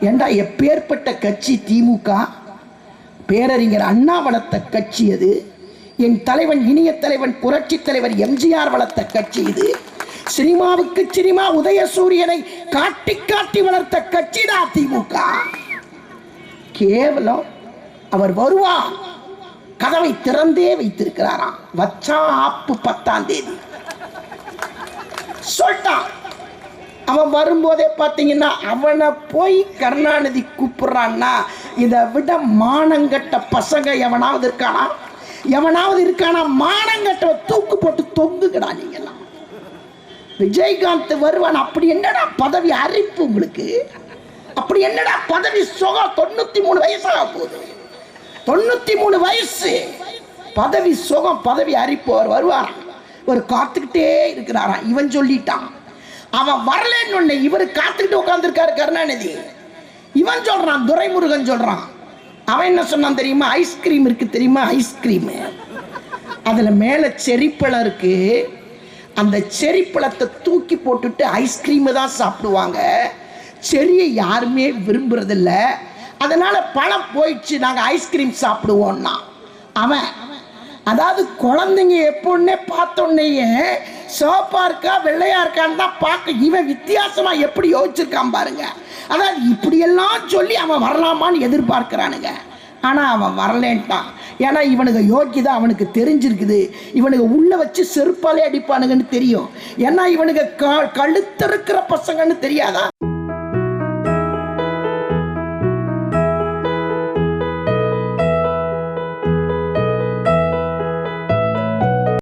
ஏண்டா எப்பேற்பட்ட கட்சி திமுக? பேரறிஞர் அண்ணா வளர்த்த கட்சி அது என் தலைவன் இனிய தலைவன் புரட்சி தலைவர் எம்ஜிஆர் வளர்த்த கட்சி இது. சினிமாவுக்கு சினிமா உதயசூரியனை காட்டி காட்டி வளர்த்த கட்சிடா திமுக. கேவலம். அவர் வருவா. கதவை திறந்தே வைத்திருக்கிறாராம். வச்சா ஆப்பு பத்தாம் தேதி. சொல்லிட்டான் அவன் வரும்போதே பார்த்தீங்கன்னா அவனை போய் கருணாநிதி கூப்பிடுறான்னா இதை விட மானங்கட்ட பசங்க எவனாவது இருக்கானா? எவனாவது இருக்கானா? மானங்கட்ட தூக்கு போட்டு தொங்குங்கடா நீங்கெல்லாம். விஜயகாந்த் வருவான் அப்படி என்னடா பதவி அறிப்பு உங்களுக்கு? அப்படி என்னடா பதவி சுகம் தொண்ணூத்தி மூணு வயசாக போகுது. தொண்ணூத்தி மூணு வயசு. பதவி சுகம் பதவி அறிப்பு அவர் வருவாராம். ஒரு காத்துக்கிட்டே இருக்கிறாராம். இவன் சொல்லிட்டான். அவன் வரலன்னு ஒண்ணு இவர் காத்துக்கிட்டு உட்காந்துருக்காரு கருணாநிதி. இவன் சொல்றான் துரைமுருகன் சொல்றான். அவன் என்ன சொன்னான் தெரியுமா? ஐஸ்கிரீம் இருக்கு தெரியுமா? ஐஸ்கிரீம் அதுல மேல செரிப்பழம் இருக்கு. அந்த செரிப்பழத்தை தூக்கி போட்டுட்டு ஐஸ்கிரீம் தான் சாப்பிடுவாங்க. செரியை யாருமே விரும்புறதில்ல. அதனால பழம் போயிடுச்சு நாங்கள் ஐஸ்கிரீம் சாப்பிடுவோம்னா. அவன் அதாவது குழந்தைங்க எப்போன்னே பார்த்தோன்னேயே சோப்பா இருக்கா வெள்ளையா இருக்கான்னு தான் பார்க்க இவன் வித்தியாசமா எப்படி யோசிச்சிருக்கான் பாருங்க. அதாவது இப்படியெல்லாம் சொல்லி அவன் வரலாமான்னு எதிர்பார்க்கிறானுங்க. ஆனால் அவன் வரலேன்ட்டான். ஏன்னா இவனுக்கு யோக்கியதான் அவனுக்கு தெரிஞ்சிருக்குது. இவனுக்கு உள்ளே வச்சு செருப்பாலே அடிப்பானுங்கன்னு தெரியும். ஏன்னா இவனுக்கு க கழுத்திருக்கிற பசங்கன்னு தெரியாதா?